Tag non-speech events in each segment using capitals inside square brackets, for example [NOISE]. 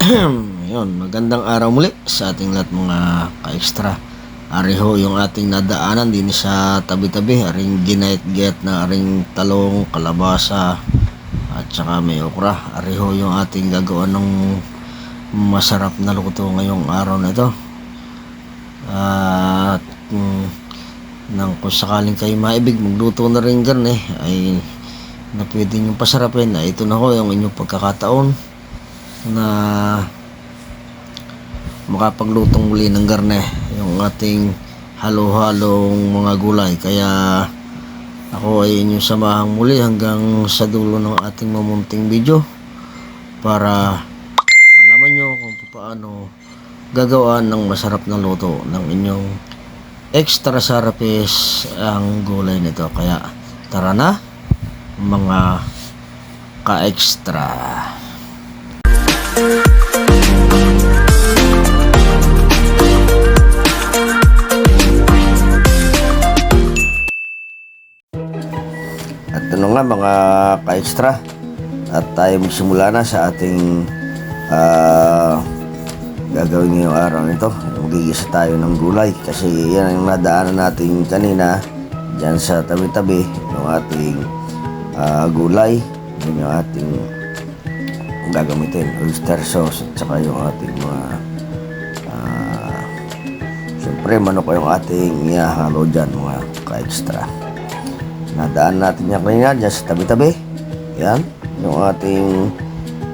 [CLEARS THROAT] Yun, magandang araw muli sa ating lahat mga ka-extra. Ariho yung ating nadaanan din sa tabi-tabi. Aring ginayat-gayat na aring talong, kalabasa, at saka may okra. Ariho yung ating gagawa ng masarap na luto ngayong araw na ito. At mm, nang kung sakaling kayo maibig magluto na rin garne ay na pwede nyo pasarapin ay ito na ho yung inyong pagkakataon na makapaglutong muli ng garne yung ating halo-halong mga gulay. Kaya ako ay inyong samahang muli hanggang sa dulo ng ating mamunting video para malaman nyo kung paano gagawaan ng masarap na luto ng inyong extra sarapis ang gulay nito. Kaya tara na mga ka-extra At ano nga mga ka-extra at tayo magsimula na sa ating ah, gagawin ngayong araw nito. Magigisa tayo ng gulay kasi yan ang nadaanan natin kanina dyan sa tabi-tabi yung ating ah, gulay. Yun yung ating gagamitin. Oyster sauce at saka yung ating mga ah, Siyempre, manok yung ating ihahalo dyan mga ka-extra. Nadaan natin yan kanina dyan sa tabi-tabi. Yan. Yung ating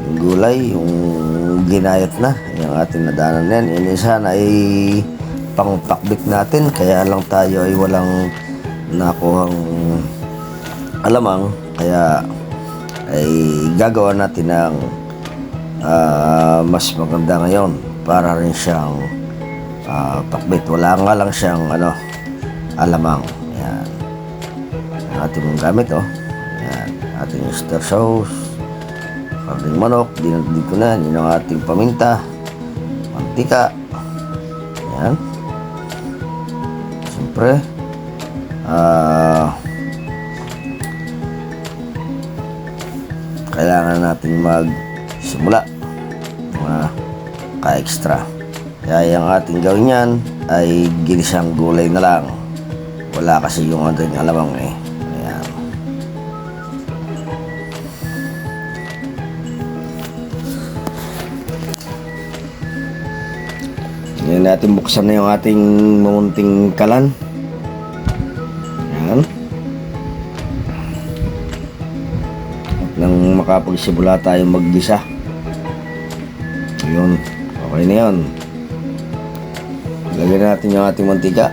yung gulay, yung ginayat na. Yung ating nadaanan na yan. Ini sana ay pangpakbit natin. Kaya lang tayo ay walang nakuhang alamang. Kaya ay gagawa natin ng ah, mas maganda ngayon para rin siyang ah, pakbit. Wala nga lang siyang ano, alamang. Yan. Ang ating gamit, oh. Yan. Ating oyster sauce. Karning manok. Dinagdig ko na. Yun ang ating paminta. Mantika. Yan. Siyempre. Ah... kailangan natin magsimula mga ka-extra. Kaya yung ating gawin yan ay ginisang gulay na lang. Wala kasi yung ating alamang eh. Ayan. Ngayon natin buksan na yung ating mamunting kalan. Ayan. nang makapagsimula tayo maggisa. Yun. Okay na yun. Lagyan natin yung ating mantika.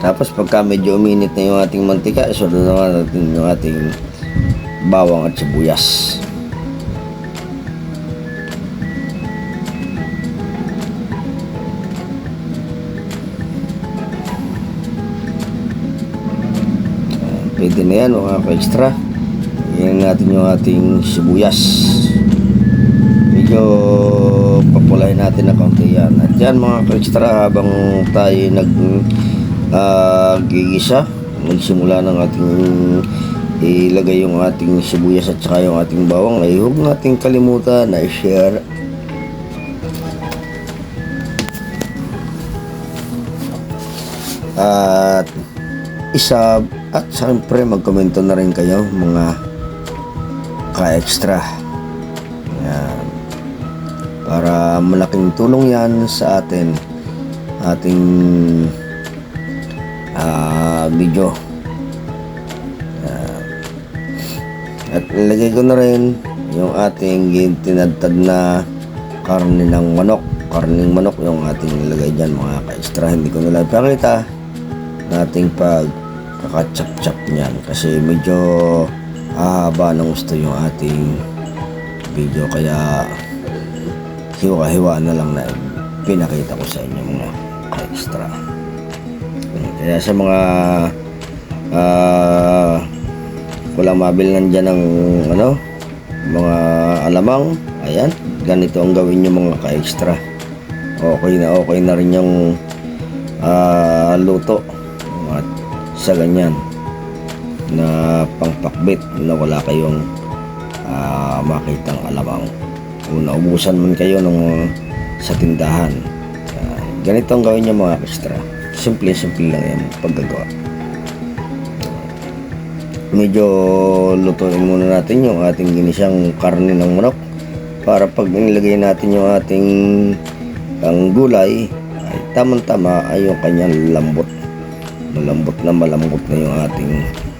Tapos pagka medyo uminit na yung ating mantika, isunod naman natin yung ating bawang at sibuyas. Pwede na yan mga ka-extra. Yan natin yung ating sibuyas. Medyo papulahin natin na kaunti yan. At yan mga ka-extra habang tayo nag ah, gigisa, magsimula ng ating ilagay yung ating sibuyas at saka yung ating bawang ay huwag nating kalimutan na i-share at isa at siyempre magkomento na rin kayo mga ka-extra. Yan para malaking tulong yan sa atin ating ah, video. Yan. at nilagay ko na rin yung ating tinadtad na karne ng manok. Karning manok yung ating nilagay dyan mga ka-extra. Hindi ko nila pakita nating pag kakachap-chap niyan kasi medyo hahaba ng gusto yung ating video. Kaya hiwa-hiwa na lang na pinakita ko sa inyo mga extra. Kaya sa mga ah walang mabilhan dyan ng ano mga alamang ayan ganito ang gawin nyo mga ka-extra. Okay na okay na rin yung ah, luto sa ganyan na pangpakbit na wala kayong ah, makitang alamang. Kung naubusan man kayo nung sa tindahan Ah, ganito ang gawin niyo mga extra simple simple lang yan paggagawa. Medyo lutuin muna natin yung ating ginisang karne ng manok para pag nilagay natin yung ating ang gulay ay tamang-tama ay yung kanyang lambot malambot na malambot na yung ating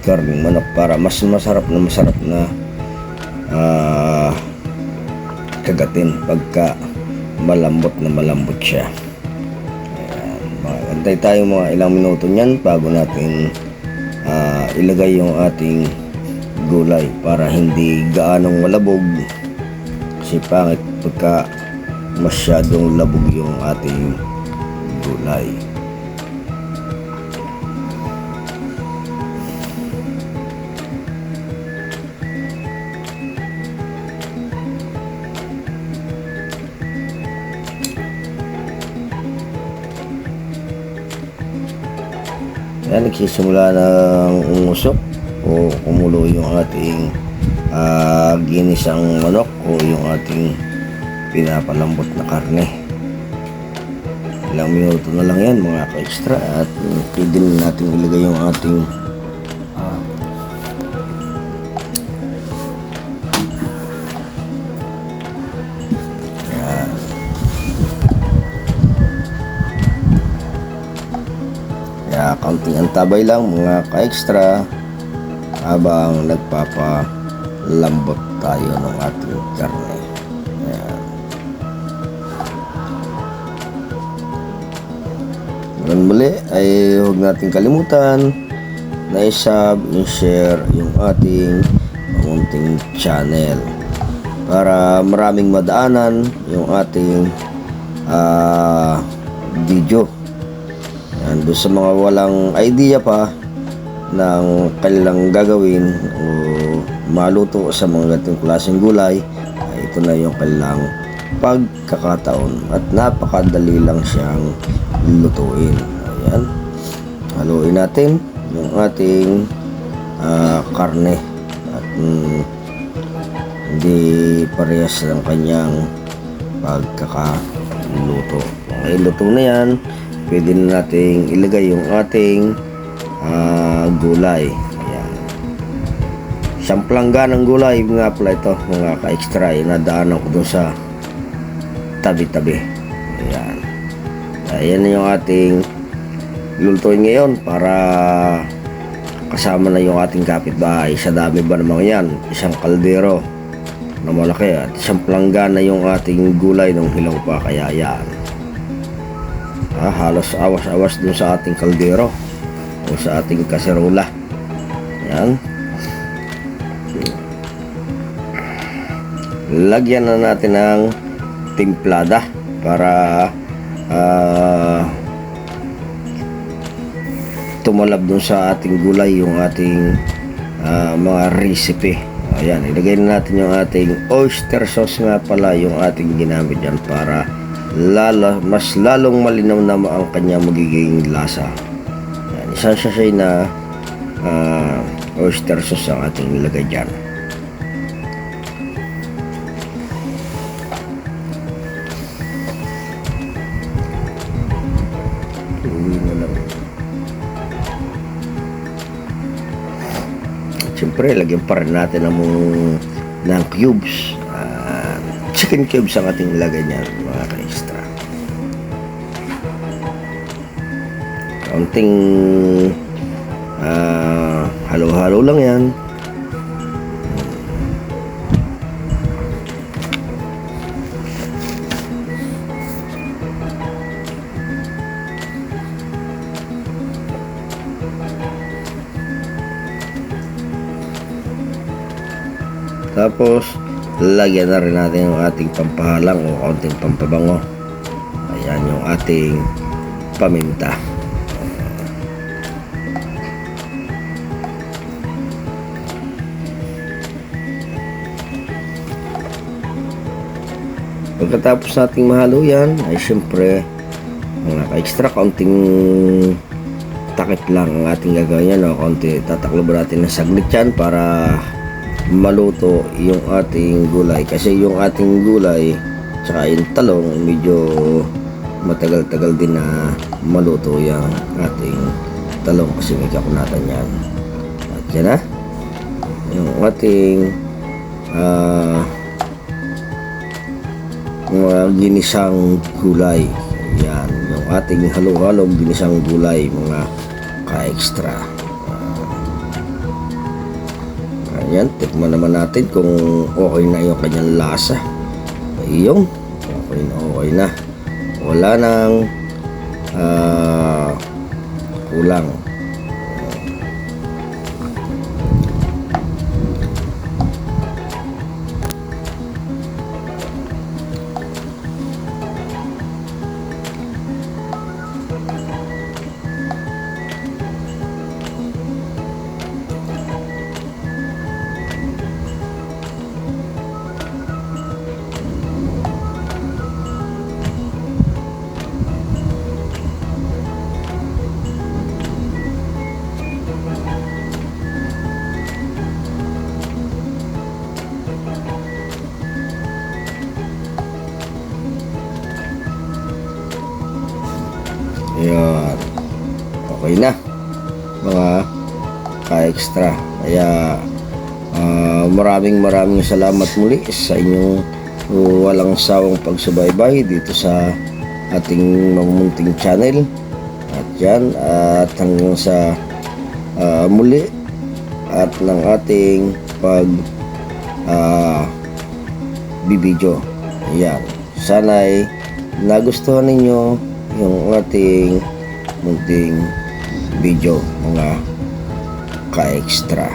karne manok para mas masarap na masarap na ah, kagatin pagka malambot na malambot siya. Magantay tayo mga ilang minuto niyan bago natin ah, ilagay yung ating gulay para hindi gaanong malabog. Kasi pangit pagka masyadong labog yung ating gulay Yan, nagsisimula ng umusok o kumulo yung ating ah, ginisang manok o yung ating pinapalambot na karne. Ilang minuto na lang yan mga ka-extra at uh, pwede na natin ilagay yung ating Kaya kaunting antabay lang mga ka-extra habang nagpapalambot tayo ng ating karne. Ayan. Ngayon muli ay huwag natin kalimutan na isub, i-share yung ating munting channel para maraming madaanan yung ating ah, video. Yan, doon sa mga walang idea pa ng kanilang gagawin o maluto sa mga ganitong klaseng gulay, ay ito na yung kanilang pagkakataon at napakadali lang siyang lutuin. Ayan. Haluin natin yung ating ah, karne at mm, hindi parehas ng kanyang pagkakaluto. Okay, luto na yan. Pwede na nating ilagay yung ating ah, gulay. Ayan. Plangga ng gulay nga pala ito mga ka-extra. Inadaanan ko dun sa tabi-tabi. Ayan. Ayan yung ating lulutuin ngayon para kasama na yung ating kapitbahay. Sa dami ba naman yan? Isang kaldero na malaki at isang plangga na yung ating gulay ng hilaw pa kaya yan. Ah, halos awas-awas dun sa ating kaldero o sa ating kaserola. Yan. Lagyan na natin ng timplada para ah, tumalab dun sa ating gulay yung ating ah, mga recipe. Ayan, ilagay na natin yung ating oyster sauce nga pala yung ating ginamit dyan para lalo, mas lalong malinaw na ang kanya magiging lasa. Ayan, isang sachet na ah, oyster sauce ang ating nilagay dyan. Siyempre, lagyan pa rin natin ng, ng cubes. Ah, chicken cubes ang ating ilagay niyan, Kaunting ah, halo-halo lang yan. Tapos, lagyan na rin natin yung ating pampahalang o kaunting pampabango. Ayan yung ating paminta. Pagkatapos nating mahalo yan, ay syempre, mga ka-extra kaunting takip lang ang ating gagawin yan. No? Konti, tatakloban natin ng saglit yan para maluto yung ating gulay. Kasi yung ating gulay, tsaka yung talong, medyo matagal-tagal din na maluto yung ating talong kasi may kakunatan yan. At yan na. Yung ating ah mga ginisang gulay. Yan, yung ating halo-halong ginisang gulay, mga ka-extra. Ah, ayan, tikman naman natin kung okay na yung kanyang lasa. Yung, okay na okay na. Wala nang ah, kulang. Ayan. Okay na. Mga ka-extra. Kaya ah, maraming maraming salamat muli sa inyong walang sawang pagsubaybay dito sa ating mamunting channel. At yan, at hanggang sa ah, muli at ng ating pag ah, bibidyo. Ayan. Sana'y nagustuhan ninyo yung ating munting video mga ka-extra.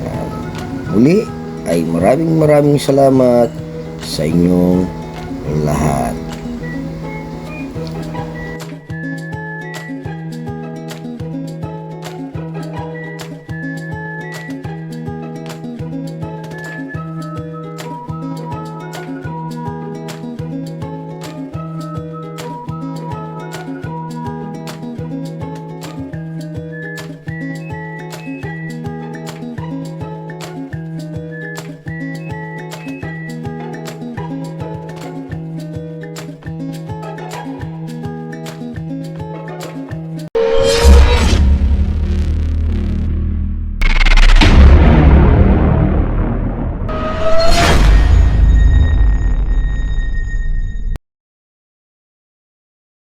Ayan. Muli ay maraming maraming salamat sa inyong.